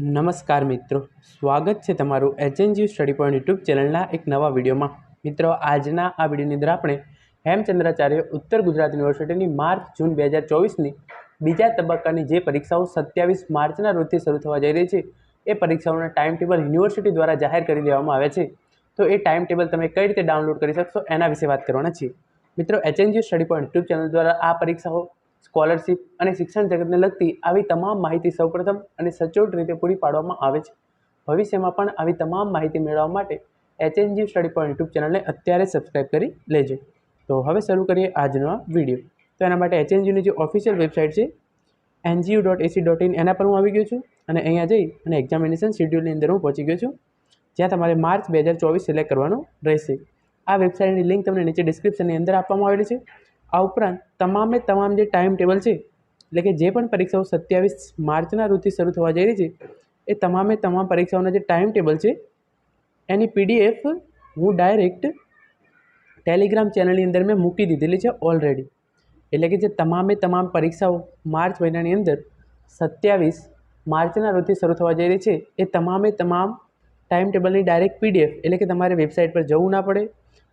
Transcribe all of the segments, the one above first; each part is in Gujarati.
નમસ્કાર મિત્રો. સ્વાગત છે તમારું એચએનજી સ્ટડી પોઈન્ટ યુટ્યુબ ચેનલના એક નવા વિડીયોમાં. મિત્રો, આજના આ વિડીયોની અંદર આપણે હેમચંદ્રાચાર્ય ઉત્તર ગુજરાત યુનિવર્સિટીની માર્ચ જૂન બે હજાર ચોવીસની બીજા તબક્કાની જે પરીક્ષાઓ સત્યાવીસ માર્ચના રોજથી શરૂ થવા જઈ રહી છે, એ પરીક્ષાઓના ટાઈમ ટેબલ યુનિવર્સિટી દ્વારા જાહેર કરી દેવામાં આવે છે. તો એ ટાઈમ ટેબલ તમે કઈ રીતે ડાઉનલોડ કરી શકશો એના વિશે વાત કરવાના છીએ. મિત્રો HNG study point YouTube channel દ્વારા આ પરીક્ષાઓ સ્કોલરશિપ અને શિક્ષણ જગતને લગતી આવી તમામ માહિતી સૌપ્રથમ અને સચોટ રીતે પૂરી પાડવામાં આવે છે. ભવિષ્યમાં પણ આવી તમામ માહિતી મેળવવા માટે એચએનજી સ્ટડી પોઈન્ટ યુટ્યુબ ચેનલને અત્યારે સબસ્ક્રાઇબ કરી લેજો. તો હવે શરૂ કરીએ આજનો આ વીડિયો. તો એના માટે એચએનજીની જે ઓફિશિયલ વેબસાઇટ છે, NGU dot AC dot in એના પર હું આવી ગયો છું અને અહીંયા જઈ અને એક્ઝામિનેશન શેડ્યુલની અંદર હું પહોંચી ગયો છું. જ્યાં તમારે માર્ચ બે હજાર ચોવીસ સિલેક્ટ કરવાનું રહેશે. આ વેબસાઇટની લિંક તમને નીચે ડિસ્ક્રિપ્શનની અંદર આપવામાં આવેલી છે. આ ઉપરાંત તમામે તમામ જે ટાઈમ ટેબલ છે, એટલે કે જે પણ પરીક્ષાઓ સત્યાવીસ માર્ચના રોજથી શરૂ થવા જઈ રહી છે, એ તમામે તમામ પરીક્ષાઓના જે ટાઈમ ટેબલ છે, એની પીડીએફ હું ડાયરેક્ટ ટેલિગ્રામ ચેનલની અંદર મેં મૂકી દીધેલી છે ઓલરેડી એટલે કે જે તમામે તમામ પરીક્ષાઓ માર્ચ મહિનાની અંદર સત્યાવીસ માર્ચના રોજથી શરૂ થવા જઈ રહી છે, એ તમામે તમામ ટાઈમ ટેબલની ડાયરેક્ટ પીડીએફ એટલે કે તમારે વેબસાઇટ પર જવું ના પડે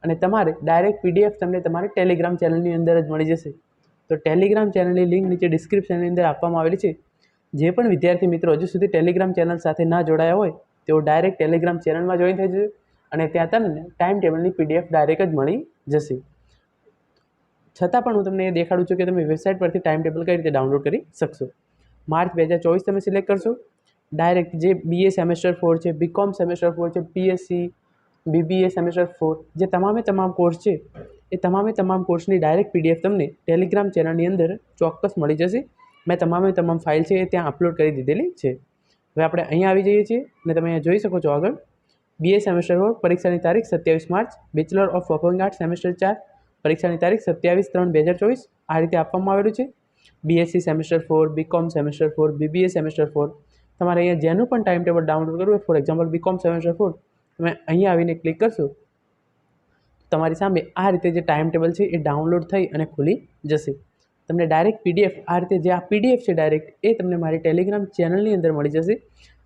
અને તમારે ડાયરેક્ટ પીડીએફ તમને તમારી ટેલિગ્રામ ચેનલની અંદર જ મળી જશે. તો ટેલિગ્રામ ચેનલની લિંક નીચે ડિસ્ક્રિપ્શનની અંદર આપવામાં આવેલી છે. જે પણ વિદ્યાર્થી મિત્રો હજુ સુધી ટેલિગ્રામ ચેનલ સાથે ના જોડાયા હોય, તેઓ ડાયરેક્ટ ટેલિગ્રામ ચેનલમાં જોઈન થઈ જશે અને ત્યાં તમને ટાઈમ ટેબલની પીડીએફ ડાયરેક્ટ જ મળી જશે. છતાં પણ હું તમને એ દેખાડું છું કે તમે વેબસાઇટ પરથી ટાઈમ ટેબલ કઈ રીતે ડાઉનલોડ કરી શકશો. માર્ચ બે હજાર ચોવીસ તમે સિલેક્ટ કરશો. ડાયરેક્ટ જે બીએ સેમેસ્ટર ફોર છે બીકોમ સેમેસ્ટર ફોર છે પીએસસી બીબીએ સેમેસ્ટર ફોર જે તમામે તમામ કોર્સ છે, એ તમામે તમામ કોર્સની ડાયરેક્ટ પીડીએફ તમને ટેલિગ્રામ ચેનલની અંદર ચોક્કસ મળી જશે. મેં તમામે તમામ ફાઇલ છે એ ત્યાં અપલોડ કરી દીધેલી છે. હવે આપણે અહીંયા આવી જઈએ છીએ અને તમે અહીંયા જોઈ શકો છો આગળ. બીએ સેમેસ્ટર ફોર પરીક્ષાની તારીખ સત્યાવીસ March bachelor of performing art semester ચાર, પરીક્ષાની તારીખ સત્યાવીસ ત્રણ બે હજાર ચોવીસ, આ રીતે આપવામાં આવેલું છે. BSc semester four BCom semester four BBA semester four તમારે અહીંયા જેનું પણ ટાઈમ ટેબલ ડાઉનલોડ કરવું હોય for example BCom semester four તમે અહીંયા આવીને ક્લિક કરશો, તમારી સામે આ રીતે જે ટાઈમ ટેબલ છે એ ડાઉનલોડ થઈ અને ખુલી જશે. તમને ડાયરેક્ટ પીડીએફ આ રીતે જે આ પીડીએફ છે ડાયરેક્ટ એ તમને મારી ટેલિગ્રામ ચેનલની અંદર મળી જશે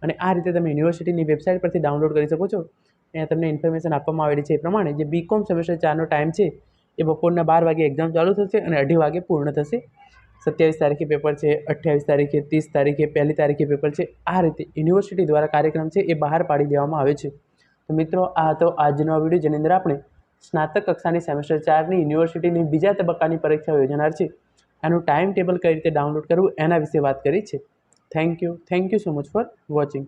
અને આ રીતે તમે યુનિવર્સિટીની વેબસાઇટ પરથી ડાઉનલોડ કરી શકો છો. અહીંયા તમને ઇન્ફોર્મેશન આપવામાં આવેલી છે એ પ્રમાણે જે બીકોમ સેમેસ્ટર ચારનો ટાઈમ છે એ બપોરના બાર વાગે એક્ઝામ ચાલુ થશે અને અઢી વાગે પૂર્ણ થશે. સત્યાવીસ તારીખે પેપર છે, અઠ્યાવીસ તારીખે, ત્રીસ તારીખે, પહેલી તારીખે પેપર છે. આ રીતે યુનિવર્સિટી દ્વારા કાર્યક્રમ છે એ બહાર પાડી દેવામાં આવે છે. તો મિત્રો, આ હતો આજનો વીડિયો જેની અંદર આપણે સ્નાતક કક્ષાની સેમેસ્ટર ચારની યુનિવર્સિટીની બીજા તબક્કાની પરીક્ષા યોજનાર છે. એનું ટાઈમ ટેબલ કઈ રીતે ડાઉનલોડ કરવું એના વિશે વાત કરી છે. Thank you thank you so much for watching